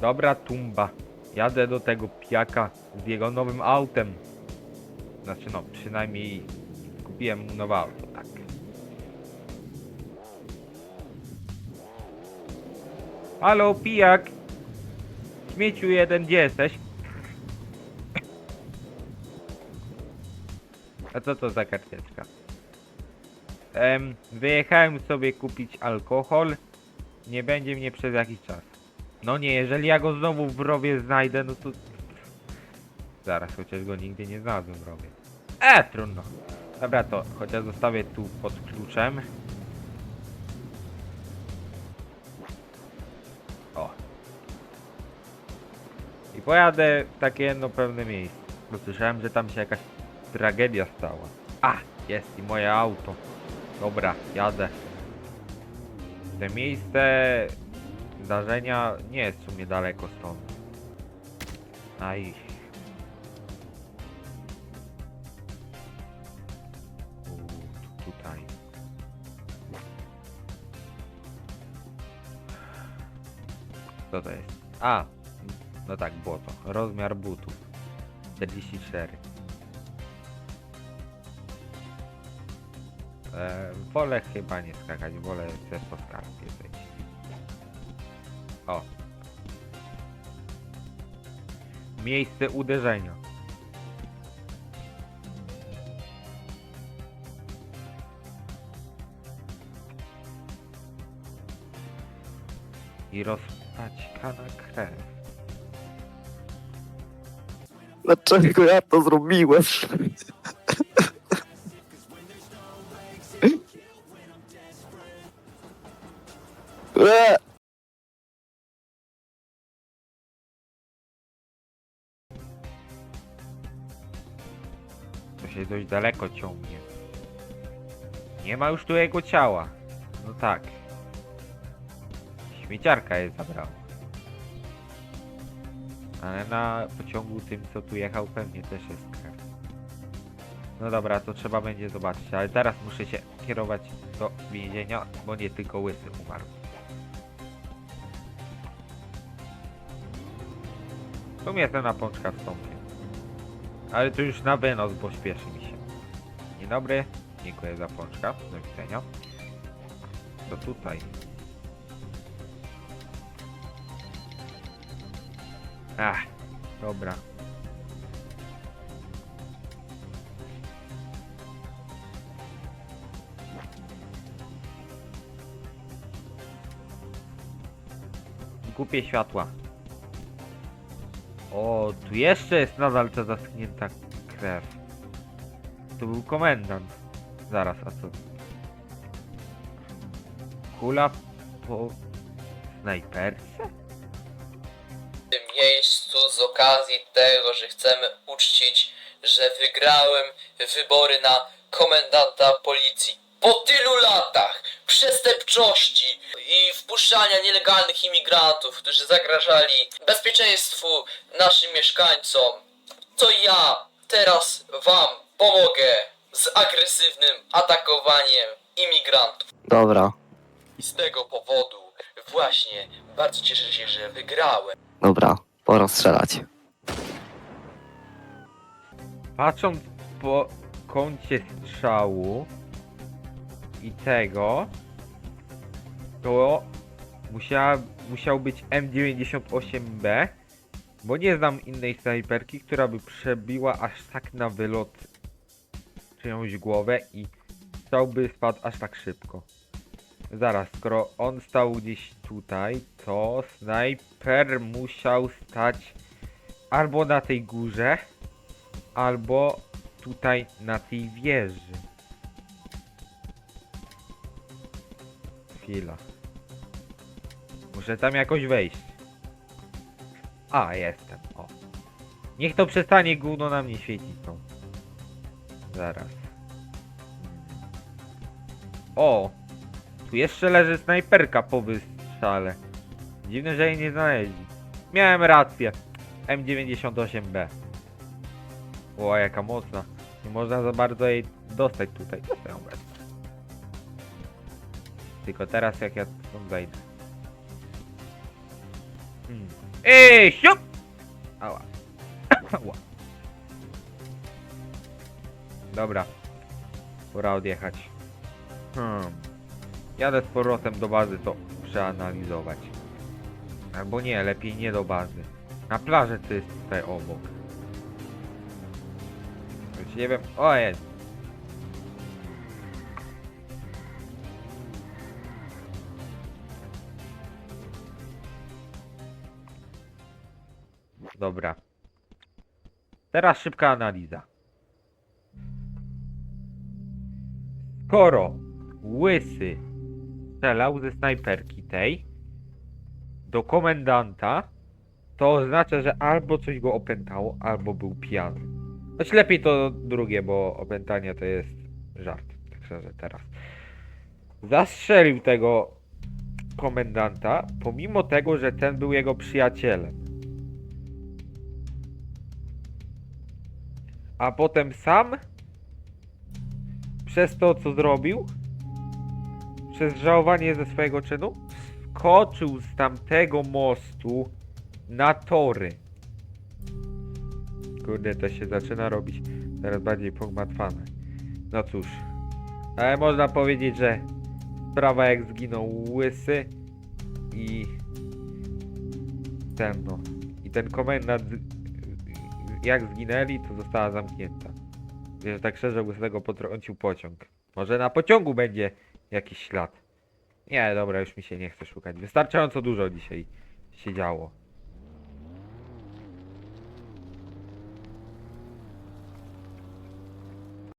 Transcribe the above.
Dobra tumba. Jadę do tego pijaka z jego nowym autem. Znaczy no, przynajmniej kupiłem mu nowe auto, tak. Halo, pijak! Śmieciu jeden, gdzie jesteś? A co to za karteczka? Em, wyjechałem sobie kupić alkohol. Nie będzie mnie przez jakiś czas. No nie, jeżeli ja go znowu w rowie znajdę, no to... Zaraz, chociaż go nigdy nie znalazłem w rowie. E, trudno. Dobra, to chociaż zostawię tu pod kluczem. O. I pojadę w takie jedno pewne miejsce. Bo słyszałem, że tam się jakaś tragedia stała. A, jest i moje auto. Dobra, jadę. To miejsce zdarzenia nie jest w sumie daleko stąd. Aj. U, tu- tutaj. Co to jest? A, no tak, błoto. Rozmiar butów. 44. E, wolę chyba nie skakać, wolę też po skarpie zejść. O. Miejsce uderzenia. I rozpaćkana krew. Dlaczego ja to zrobiłem? E, dość daleko ciągnie. Nie ma już tu jego ciała. No tak. Śmieciarka je zabrała. Ale na pociągu tym, co tu jechał, pewnie też jest krew. No dobra, to trzeba będzie zobaczyć, ale teraz muszę się kierować do więzienia, bo nie tylko łysy umarł. Tu mnie ten na pączka wstąpię. Ale to już na wynos, bo śpieszy mi się. Dzień dobry, dziękuję za pączka, do widzenia. To tutaj. Ach, dobra. Głupie światła. O, tu jeszcze jest nadal ta zaschnięta krew. To był komendant. Zaraz, a co? Kula po snajperce? W tym miejscu z okazji tego, że chcemy uczcić, że wygrałem wybory na komendanta policji. Po tylu latach przestępczości i wpuszczania nielegalnych imigrantów, którzy zagrażali bezpieczeństwu naszym mieszkańcom, to ja teraz wam pomogę z agresywnym atakowaniem imigrantów. Dobra, I z tego powodu właśnie bardzo cieszę się, że wygrałem. dobra, pora strzelać. Patrząc po kącie strzału i tego, to musiała, musiał być M98B, bo nie znam innej snajperki, która by przebiła aż tak na wylot czyjąś głowę i strzał by spadł aż tak szybko. Zaraz, skoro on stał gdzieś tutaj, to snajper musiał stać albo na tej górze, albo tutaj na tej wieży. Chwila. Muszę tam jakoś wejść. A, jestem. O. Niech to przestanie gówno na mnie świecić tą. Zaraz. O! Tu jeszcze leży snajperka po wystrzale. Dziwne, że jej nie znaleźli. Miałem rację. M98B. O, jaka mocna. Nie można za bardzo jej dostać tutaj. Ją wezmę. Tylko teraz jak ja stąd zejdę. Hmm. Ej, siup! Ała. Ała. Dobra. Pora odjechać. Hmm. Jadę z powrotem do bazy to przeanalizować. Albo nie, lepiej nie do bazy. Na plażę to jest tutaj obok. Choć nie wiem. O jest. Dobra. Teraz szybka analiza. Skoro łysy strzelał ze snajperki tej do komendanta, to oznacza, że albo coś go opętało, albo był pijany. Choć lepiej to drugie, bo opętanie to jest żart. Tak szczerze teraz. Zastrzelił tego komendanta, pomimo tego, że ten był jego przyjacielem. A potem sam przez to, co zrobił, przez żałowanie ze swojego czynu, skoczył z tamtego mostu na tory. Kurde, to się zaczyna robić teraz bardziej pogmatwane. No cóż, ale można powiedzieć, że sprawa jak zginął Łysy i ten no, i ten komendant jak zginęli, to została zamknięta. Wiesz, tak szczerze Łysego potrącił pociąg. Może na pociągu będzie jakiś ślad. Nie, dobra, już mi się nie chce szukać. Wystarczająco dużo dzisiaj się działo.